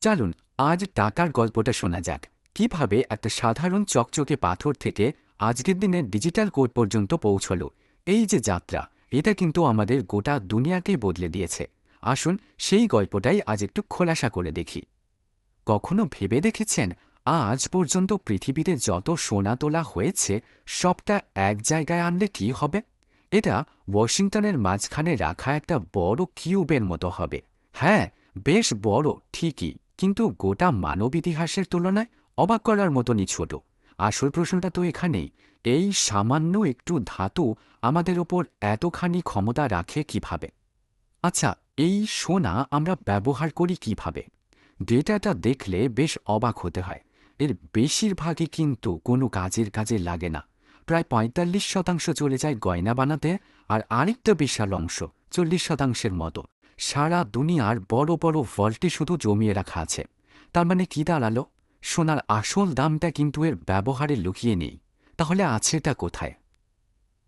চলুন, আজ টাকার গল্পটা শোনা যাক। কীভাবে একটা সাধারণ চকচকে পাথর থেকে আজকের দিনে ডিজিটাল কোড পর্যন্ত পৌঁছল? এই যে যাত্রা, এটা কিন্তু আমাদের গোটা দুনিয়াকে বদলে দিয়েছে। আসুন, সেই গল্পটাই আজ একটু খোলাসা করে দেখি। কখনো ভেবে দেখেছেন? আজ পর্যন্ত পৃথিবীতে যত সোনা তোলা হয়েছে, সবটা এক জায়গায় আনলে কি হবে? এটা ওয়াশিংটনের মাঝখানে রাখা একটা বড় কিউবের মতো হবে। হ্যাঁ বেশ বড়, ঠিকই। কিন্তু গোটা মানব ইতিহাসের তুলনায় অবাক করার মতনই ছোট। আসল প্রশ্নটা তো এখানেই, এই সামান্য একটু ধাতু আমাদের ওপর এতখানি ক্ষমতা রাখে কীভাবে? আচ্ছা এই সোনা আমরা ব্যবহার করি কীভাবে? ডেটাটা দেখলে বেশ অবাক হতে হয়। এর বেশিরভাগই কিন্তু কোনো কাজের কাজে লাগে না। প্রায় পঁয়তাল্লিশ শতাংশ চলে যায় গয়না বানাতে আর আরেকটা বিশাল অংশ, চল্লিশ শতাংশের মতো। সারা দুনিয়ার বড় বড় ভল্টে শুধু জমিয়ে রাখা আছে। তার মানে কি দাঁড়াল? সোনার আসল দামটা কিন্তু এর ব্যবহারে লুকিয়ে নেই। তাহলে আছেটা কোথায়?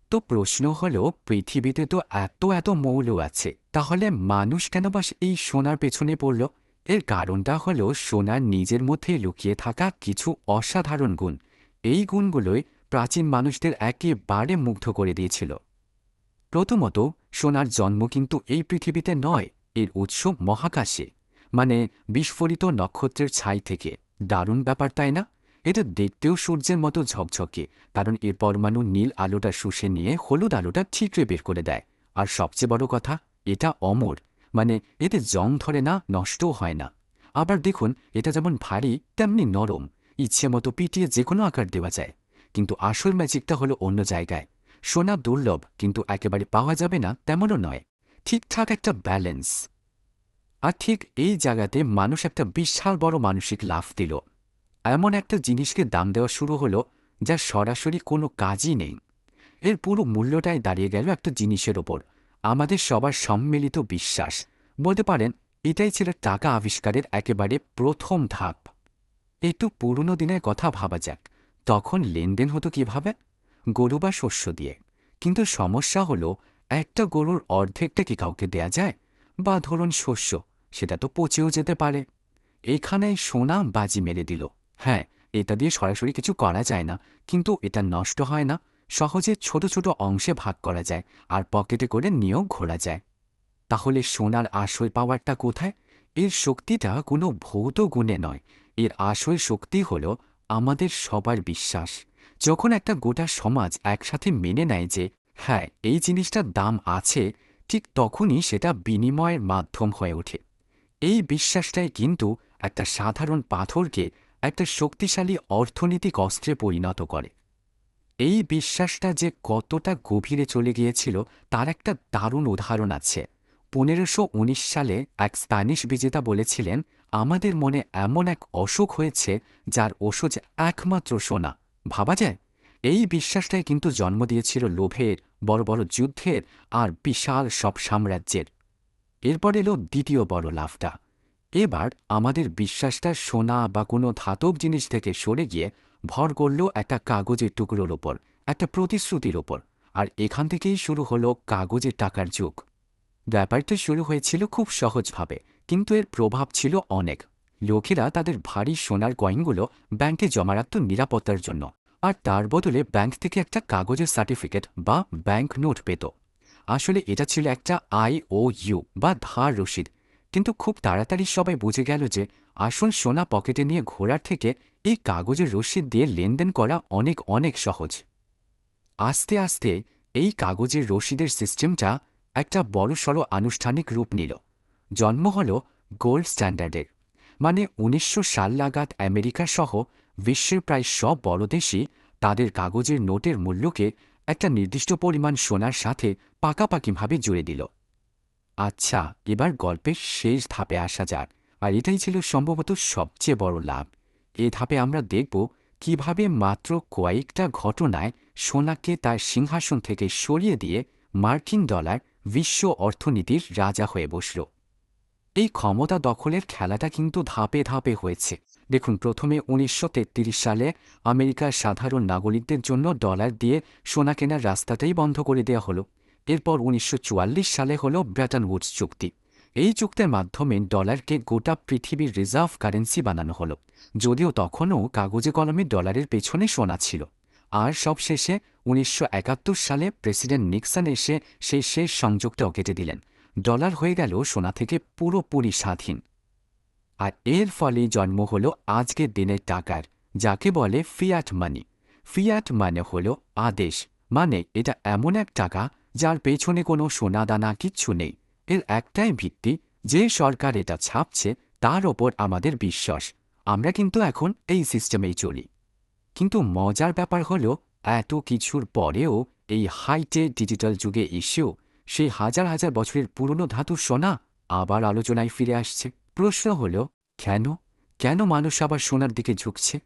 তো প্রশ্ন হল, পৃথিবীতে তো এত এত মৌল আছে, তাহলে মানুষ কেন বাস এই সোনার পেছনে পড়ল? এর কারণটা হল সোনার নিজের মধ্যে লুকিয়ে থাকা কিছু অসাধারণ গুণ। এই গুণগুলোই প্রাচীন মানুষদের একেবারে মুগ্ধ করে দিয়েছিল। প্রথমত সোনার জন্ম কিন্তু এই পৃথিবীতে নয়, এর উৎস মহাকাশে। মানে বিস্ফোরিত নক্ষত্রের ছাই থেকে। দারুণ ব্যাপার, তাই না? এটা দেখতেও সূর্যের মতো ঝকঝকে, কারণ এর পরমাণু নীল আলোটা শুষে নিয়ে হলুদ আলোটা ঠিকরে বের করে দেয়। আর সবচেয়ে বড় কথা, এটা অমর। মানে এতে জং ধরে না, নষ্টও হয় না। আবার দেখুন, এটা যেমন ভারী, তেমনি নরম। ইচ্ছে মতো পিটিয়ে যে কোনো আকার দেওয়া যায়। কিন্তু আসল ম্যাজিকটা হলো অন্য জায়গায়। সোনা দুর্লভ, কিন্তু একেবারে পাওয়া যাবে না তেমনও নয়। ঠিকঠাক একটা ব্যালেন্স। আর ঠিক এই জায়গাতে মানুষ একটা বিশাল বড় মানসিক লাভ দিল। এমন একটা জিনিসকে দাম দেওয়া শুরু হলো যা সরাসরি কোনো কাজই নেই। এর পুরো মূল্যটাই দাঁড়িয়ে গেল একটা জিনিসের ওপর, আমাদের সবার সম্মিলিত বিশ্বাস। বলতে পারেন, এটাই ছিল টাকা আবিষ্কারের একেবারে প্রথম ধাপ। একটু পুরনো দিনের কথা ভাবা যাক, তখন লেনদেন হতো কীভাবে? গরু বা শস্য দিয়ে। কিন্তু সমস্যা হলো, একটা গরুর অর্ধেকটা কি কাউকে দেয়া যায়? বা ধরুন শস্য, সেটা তো পচেও যেতে পারে। এখানে সোনা বাজি মেরে দিল। হ্যাঁ এটা দিয়ে সরাসরি কিছু করা যায় না, কিন্তু এটা নষ্ট হয় না। সহজে ছোট ছোট অংশে ভাগ করা যায় আর পকেটে করে নিয়েও ঘোরা যায়। তাহলে সোনার আসল পাওয়ারটা কোথায়? এর শক্তিটা কোনো ভৌত গুণে নয়। এর আসল শক্তি হল আমাদের সবার বিশ্বাস। যখন একটা গোটা সমাজ একসাথে মেনে নেয় যে হ্যাঁ এই জিনিসটার দাম আছে, ঠিক তখনই সেটা বিনিময়ের মাধ্যম হয়ে ওঠে। এই বিশ্বাসটাই কিন্তু একটা সাধারণ পাথরকে একটা শক্তিশালী অর্থনৈতিক অস্ত্রে পরিণত করে। এই বিশ্বাসটা যে কতটা গভীরে চলে গিয়েছিল, তার একটা দারুণ উদাহরণ আছে। পনেরোশো সালে এক স্প্যানিশ বিজেতা বলেছিলেন, আমাদের মনে এমন এক অসুখ হয়েছে, যার ওষুধ একমাত্র সোনা। ভাবা যায়? এই বিশ্বাসটাই কিন্তু জন্ম দিয়েছিল লোভের, বড় বড় যুদ্ধের আর বিশাল সব সাম্রাজ্যের। এরপর এলো দ্বিতীয় বড় লাভটা। এবার আমাদের বিশ্বাসটা সোনা বা কোনো ধাতব জিনিস থেকে সরে গিয়ে ভর করল একটা কাগজের টুকরোর ওপর, একটা প্রতিশ্রুতির ওপর। আর এখান থেকেই শুরু হলো কাগজের টাকার যুগ। ব্যাপারটা শুরু হয়েছিল খুব সহজভাবে, কিন্তু এর প্রভাব ছিল অনেক। লোকেরা তাদের ভারী সোনার কয়েনগুলো ব্যাংকে জমা রাখত নিরাপত্তার জন্য আর তার বদলে ব্যাংক থেকে একটা কাগজের সার্টিফিকেট বা ব্যাংক নোট পেত। আসলে এটা ছিল একটা আই ও ইউ বা ধার রসিদ। কিন্তু খুব তাড়াতাড়ি সবাই বুঝে গেল যে আসল সোনা পকেটে নিয়ে ঘোরার থেকে এই কাগজের রসিদ দিয়ে লেনদেন করা অনেক অনেক সহজ। আস্তে আস্তে এই কাগজের রসিদের সিস্টেমটা একটা বড়সড় আনুষ্ঠানিক রূপ নিল। জন্ম হল গোল্ড স্ট্যান্ডার্ডের। মানে উনিশশো সাল নাগাদ আমেরিকা সহ বিশ্বের প্রায় সব বড় দেশই তাদের কাগজের নোটের মূল্যকে একটা নির্দিষ্ট পরিমাণ সোনার সাথে পাকাপাকিভাবে জুড়ে দিল। আচ্ছা এবার গল্পের শেষ ধাপে আসা যাক। আর এটাই ছিল সম্ভবত সবচেয়ে বড় লাভ। এ ধাপে আমরা দেখব কীভাবে মাত্র কয়েকটা ঘটনায় সোনাকে তার সিংহাসন থেকে সরিয়ে দিয়ে মার্কিন ডলার বিশ্ব অর্থনীতির রাজা হয়ে বসল। এই ক্ষমতা দখলের খেলাটা কিন্তু ধাপে ধাপে হয়েছে। দেখুন, প্রথমে উনিশশো তেত্রিশ সালে আমেরিকার সাধারণ নাগরিকদের জন্য ডলার দিয়ে সোনা কেনার রাস্তাটাই বন্ধ করে দেওয়া হলো। এরপর উনিশশো চুয়াল্লিশ সালে হল ব্র্যাটন উডস চুক্তি। এই চুক্তির মাধ্যমে ডলারকে গোটা পৃথিবীর রিজার্ভ কারেন্সি বানানো হলো। যদিও তখনও কাগজে কলমে ডলারের পেছনে সোনা ছিল। আর সবশেষে উনিশশো একাত্তর সালে প্রেসিডেন্ট নিক্সন এসে সেই শেষ সংযোগটাও কেটে দিলেন। ডলার হয়ে গেল সোনা থেকে পুরোপুরি স্বাধীন। আর এর ফলে জন্ম হল আজকের দিনের টাকার, যাকে বলে ফিয়াট মানি ফিয়াট মানে হল আদেশ মানে এটা এমন এক টাকা যার পেছনে কোনো সোনাদানা কিচ্ছু নেই। এর একটাই ভিত্তি, যে সরকার এটা ছাপছে তার ওপর আমাদের বিশ্বাস। আমরা কিন্তু এখন এই সিস্টেমেই চলি। কিন্তু মজার ব্যাপার হল, এত কিছুর পরেও এই হাইটে ডিজিটাল যুগে এসেও সেই হাজার হাজার বছরের পুরনো ধাতুর সোনা আবার আলোচনায় ফিরে আসছে। প্রশ্ন হল, কেন? কেন মানুষ আবার সোনার দিকে ঝুঁকছে?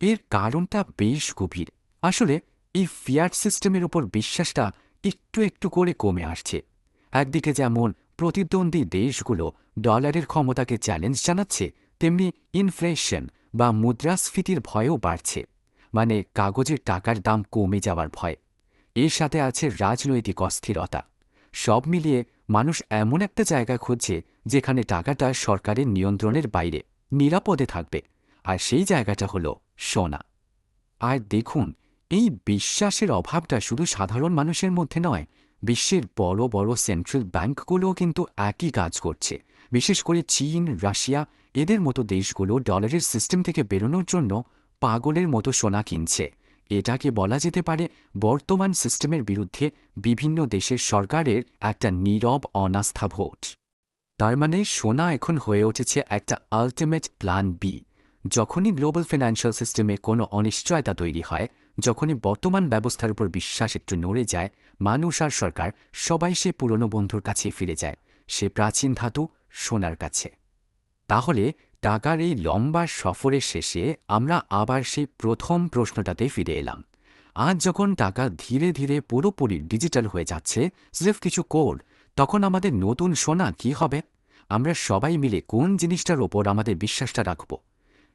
এর কারণটা বেশ গভীর। আসলে এই ফিয়াট সিস্টেমের উপর বিশ্বাসটা একটু একটু করে কমে আসছে। একদিকে যেমন প্রতিদ্বন্দ্বী দেশগুলো ডলারের ক্ষমতাকে চ্যালেঞ্জ জানাচ্ছে, তেমনি ইনফ্লেশন বা মুদ্রাস্ফীতির ভয়ও বাড়ছে মানে কাগজের টাকার দাম কমে যাওয়ার ভয়। এর সাথে আছে রাজনৈতিক অস্থিরতা। সব মিলিয়ে মানুষ এমন একটা জায়গা খুঁজছে যেখানে টাকাটা সরকারের নিয়ন্ত্রণের বাইরে, নিরাপদে থাকবে। আর সেই জায়গাটা হলো সোনা। আর দেখুন, এই বিশ্বাসের অভাবটা শুধু সাধারণ মানুষের মধ্যে নয়, বিশ্বের বড় বড় সেন্ট্রাল ব্যাংকগুলোও কিন্তু একই কাজ করছে। বিশেষ করে চীন, রাশিয়া, এদের মতো দেশগুলো ডলারের সিস্টেম থেকে বেরোনোর জন্য পাগলের মতো সোনা কিনছে। এটাকে বলা যেতে পারে বর্তমান সিস্টেমের বিরুদ্ধে বিভিন্ন দেশের সরকারের একটা নীরব, অনাস্থা ভোট। তার মানে সোনা এখন হয়ে উঠেছে একটা আলটিমেট প্ল্যান বি যখনই গ্লোবাল ফিনান্সিয়াল সিস্টেমে কোনো অনিশ্চয়তা তৈরি হয়, যখনই বর্তমান ব্যবস্থার উপর বিশ্বাস একটু নড়ে যায়, মানুষ আর সরকার সবাই সে পুরনো বন্ধুর কাছে ফিরে যায়, সে প্রাচীন ধাতু সোনার কাছে। তাহলে টাকার এই লম্বা সফরের শেষে আমরা আবার সেই প্রথম প্রশ্নটাতে ফিরে এলাম। আজ যখন টাকা ধীরে ধীরে পুরোপুরি ডিজিটাল হয়ে যাচ্ছে, সির্ফ কিছু কোড, তখন আমাদের নতুন সোনা কি হবে? আমরা সবাই মিলে কোন জিনিসটার ওপর আমাদের বিশ্বাসটা রাখব?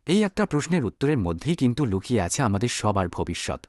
এই একটা প্রশ্নের উত্তরের মধ্যেই কিন্তু লুকিয়ে আছে আমাদের সবার ভবিষ্যৎ।